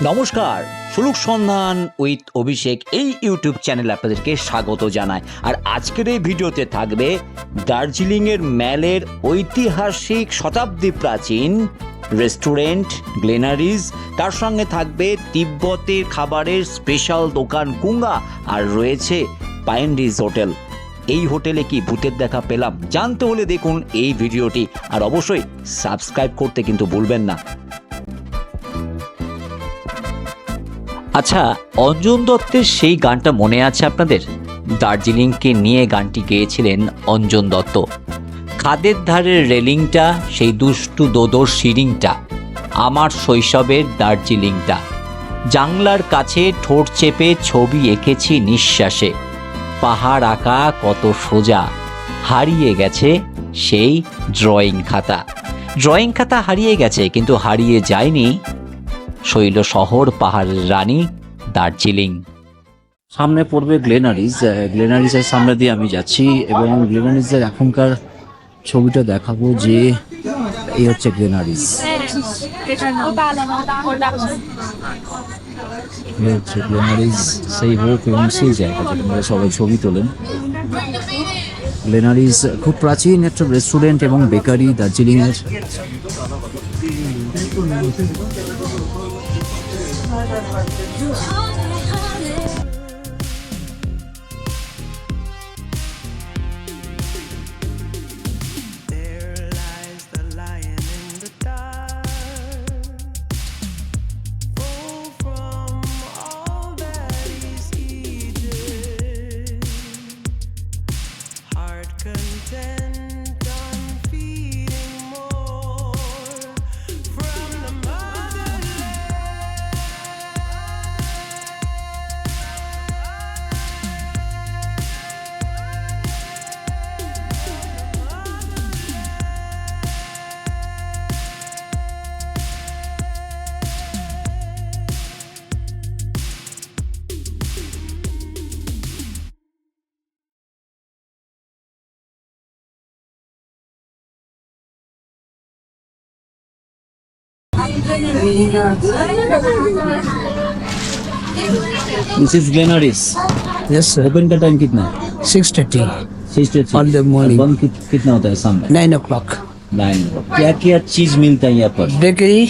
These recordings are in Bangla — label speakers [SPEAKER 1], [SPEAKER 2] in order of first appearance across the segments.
[SPEAKER 1] নমস্কার, সুলুক সন্ধান উইথ অভিষেক এই ইউটিউব চ্যানেল আপনাদেরকে স্বাগত জানায় আর আজকের এই ভিডিওতে থাকবে দার্জিলিংয়ের ম্যালের ঐতিহাসিক শতাব্দী প্রাচীন রেস্টুরেন্ট, গ্লেনারিজ, তার সঙ্গে থাকবে তিব্বতের খাবারের স্পেশাল দোকান কুঙ্গা, আর রয়েছে পাইনরিজ হোটেল। এই হোটেলে কি ভূতের দেখা পেলাম? জানতে হলে দেখুন এই ভিডিওটি, আর অবশ্যই সাবস্ক্রাইব করতে কিন্তু ভুলবেন না। আচ্ছা অঞ্জন দত্তের সেই গানটা মনে আছে আপনাদের? দার্জিলিংকে নিয়ে গানটি গেয়েছিলেন অঞ্জন দত্ত। খাদের ধারের রেলিংটা, সেই দুষ্টু দোদর সিরিংটা আমার শৈশবের দার্জিলিংটা। জাংলার কাছে ঠোঁট চেপে ছবি এঁকেছি নিঃশ্বাসে। পাহাড় আঁকা কত সোজা, হারিয়ে গেছে সেই ড্রয়িং খাতা। ড্রয়িং খাতা হারিয়ে গেছে, কিন্তু হারিয়ে যায়নি শৈল শহর, পাহাড়ের রানী, দার্জিলিং। সামনে পড়বে গ্লেনারিজ গ্লেনারিজের সামনে দিয়ে আমি যাচ্ছি এবং গ্লেনারিজের এখনকার ছবিটা দেখাবো যে এই হচ্ছে গ্লেনারিজ। সেই হোক এবং সেই জায়গা যেখানে সবাই ছবি তোলেন। গ্লেনারিজ খুব প্রাচীন একটা রেস্টুরেন্ট এবং বেকারি দার্জিলিংয়ের।
[SPEAKER 2] Thank you.
[SPEAKER 1] This is Glenary's
[SPEAKER 3] yes sir
[SPEAKER 1] open का टाइम कितना है?
[SPEAKER 3] Six thirty
[SPEAKER 1] six
[SPEAKER 3] On the morning.
[SPEAKER 1] बंद कित- कितना होता है शाम
[SPEAKER 3] नाइन ओ क्लॉक
[SPEAKER 1] नाइन क्या क्या चीज़ मिलता है यहाँ पर?
[SPEAKER 3] Bakery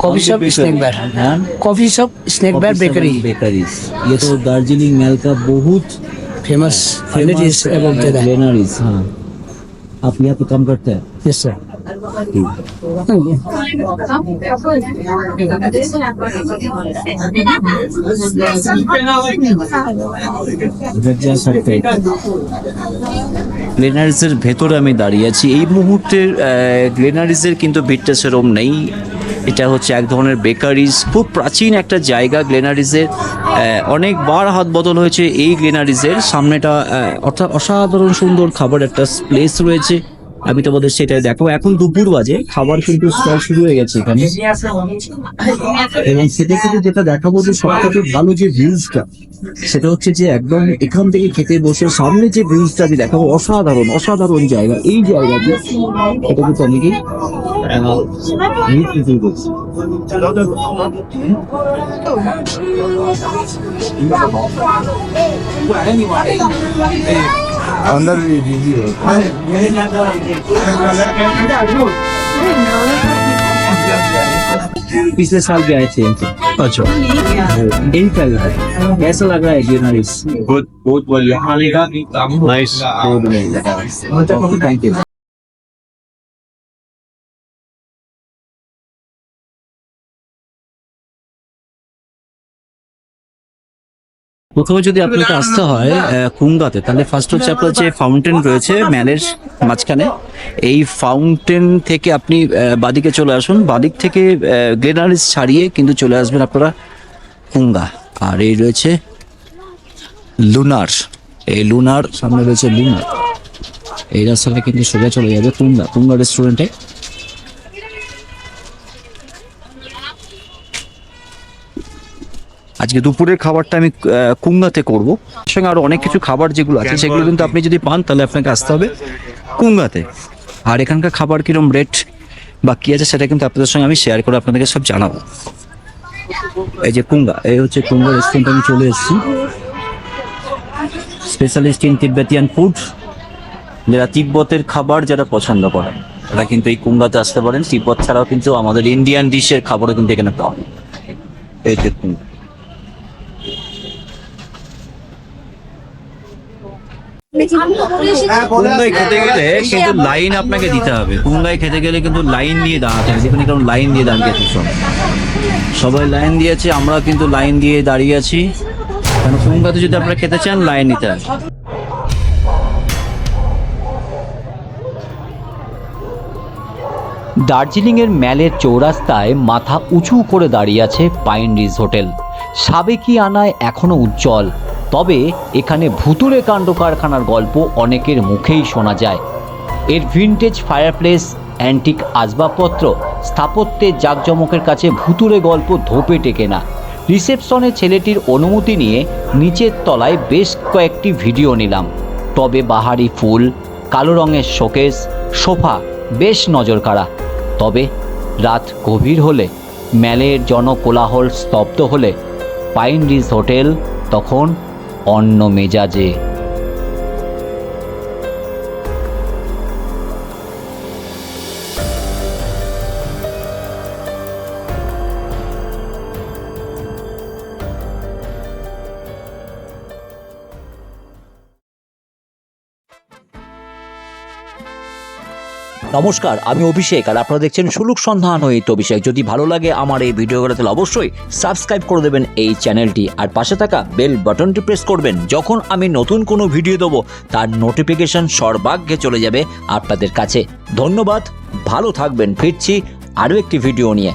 [SPEAKER 3] coffee shop snack bar
[SPEAKER 1] हाँ?
[SPEAKER 3] Coffee shop snack bar bakery
[SPEAKER 1] bakeries ये तो दार्जिलिंग महल का बहुत
[SPEAKER 3] famous famous about that
[SPEAKER 1] Glenary's हाँ। आप यहाँ पे काम करते हैं?
[SPEAKER 3] यस सर
[SPEAKER 1] গ্লেনারিজের ভেতরে আমি দাঁড়িয়ে আছি। এই মুহূর্তের গ্লেনারিজের কিন্তু ভিড়টা সেরম নেই। এটা হচ্ছে এক ধরনের বেকারিজ। খুব প্রাচীন একটা জায়গা গ্লেনারিজের অনেকবার হাত বদল হয়েছে এই গ্লেনারিজের সামনেটা অর্থাৎ অসাধারণ সুন্দর খাবার একটা প্লেস রয়েছে। আমি তোমাদের সেটাই দেখো এখন দুপুর বাজে, খাবার কিন্তু স্টল শুরু হয়ে গেছে এখানে এবং সেটা কিন্তু যেটা দেখাবো যে সব থেকে ভালো যে ভিউজটা সেটা হচ্ছে যে একদম এখান থেকে খেতে বসে সামনে যে ভিউজটা আমি দেখাবো, অসাধারণ অসাধারণ জায়গা এই জায়গাটি, এটা কিন্তু অনেকেই feel করছে।
[SPEAKER 4] अंदर भी बिज़ी हो
[SPEAKER 1] पिछले साल भी आए थे अच्छा। यही क्या लग रहा है। कैसा लग रहा है जर्नलिस्ट
[SPEAKER 4] बहुत बहुत बढ़िया। खाने का नाइस
[SPEAKER 1] थैंक यू। প্রথমে যদি আপনাকে আসতে হয় কুঙ্গাতে তাহলে ফার্স্ট হচ্ছে আপনার যে ফাউন্টেন রয়েছে ম্যালের মাঝখানে এই ফাউন্টেন থেকে আপনি বাদিকে চলে আসুন। বাদিক থেকে গ্লেনারিস ছাড়িয়ে কিন্তু চলে আসবেন আপনারা কুঙ্গা আর এই রয়েছে লুনার এই লুনার সামনে রয়েছে লুনার এই রাস্তাটা কিন্তু সোজা চলে যাবে কুঙ্গা কুঙ্গা রেস্টুরেন্টে আজকে দুপুরের খাবারটা আমি কুঙ্গাতে করব। সঙ্গে আরও অনেক কিছু খাবার যেগুলো আছে সেগুলো কিন্তু আপনি যদি পান তাহলে আপনাকে আসতে হবে কুঙ্গাতে আর এখানকার খাবার কিরম রেট বা কি আছে সেটা কিন্তু আপনাদের সঙ্গে আমি শেয়ার করে আপনাদেরকে সব জানাব।
[SPEAKER 5] এই যে কুঙ্গা এই হচ্ছে কুঙ্গা রেস্টুরেন্ট আমি চলে এসেছি। স্পেশালিস্ট ইন তিব্বেতিয়ান ফুড যারা তিব্বতের খাবার যারা পছন্দ করে তারা কিন্তু এই কুঙ্গাতে আসতে পারেন। তিব্বত ছাড়াও কিন্তু আমাদের ইন্ডিয়ান ডিশের খাবারও কিন্তু এখানে পাওয়া যায়। এই যে কুঙ্গা কুঙ্গাই খেতে গেলে কিন্তু লাইন আপনাকে দিতে হবে। কুঙ্গাই খেতে গেলে কিন্তু লাইন দিয়ে দাঁড়াতে হবে। যেখানে কারণ লাইন দিয়ে দাঁড়িয়ে আছি সব সবাই লাইন দিয়েছে আমরা কিন্তু লাইন দিয়ে দাঁড়িয়ে আছি। কারণ কুঙ্গাতে যদি আপনারা খেতে চান লাইন নিতে হবে।
[SPEAKER 1] দার্জিলিংয়ের ম্যালের চৌরাস্তায় মাথা উঁচু করে দাঁড়িয়ে আছে পাইন রিজ হোটেল। সাবেকি আনায় এখনও উজ্জ্বল। তবে এখানে ভুতুরে কাণ্ড কারখানার গল্প অনেকের মুখেই শোনা যায়। এর ভিনটেজ ফায়ারপ্লেস অ্যান্টিক আসবাবপত্র, স্থাপত্যের জাঁকজমকের কাছে ভুতুরে গল্প ধোপে টেকে না। রিসেপশনে ছেলেটির অনুমতি নিয়ে নিচের তলায় বেশ কয়েকটি ভিডিও নিলাম। তবে বাহারি ফুল, কালো রঙের শোকেস, সোফা, বেশ নজর কাড়া তবে রাত গভীর হলে ম্যালের জনকোলাহল স্তব্ধ হলে, পাইন রিজ হোটেল, তখন অন্য মেজাজে নমস্কার, আমি অভিষেক আর আপনারা দেখছেন সুলুক সন্ধান হইত অভিষেক। যদি ভালো লাগে আমার এই ভিডিওগুলো, তাহলে অবশ্যই সাবস্ক্রাইব করে দেবেন এই চ্যানেলটি। আর পাশে থাকা বেল বাটনটি প্রেস করবেন। যখন আমি নতুন কোনো ভিডিও দেবো, তার নোটিফিকেশন সর্বাগ্যে চলে যাবে আপনাদের কাছে। ধন্যবাদ, ভালো থাকবেন। ফিরছি আরও একটি ভিডিও নিয়ে।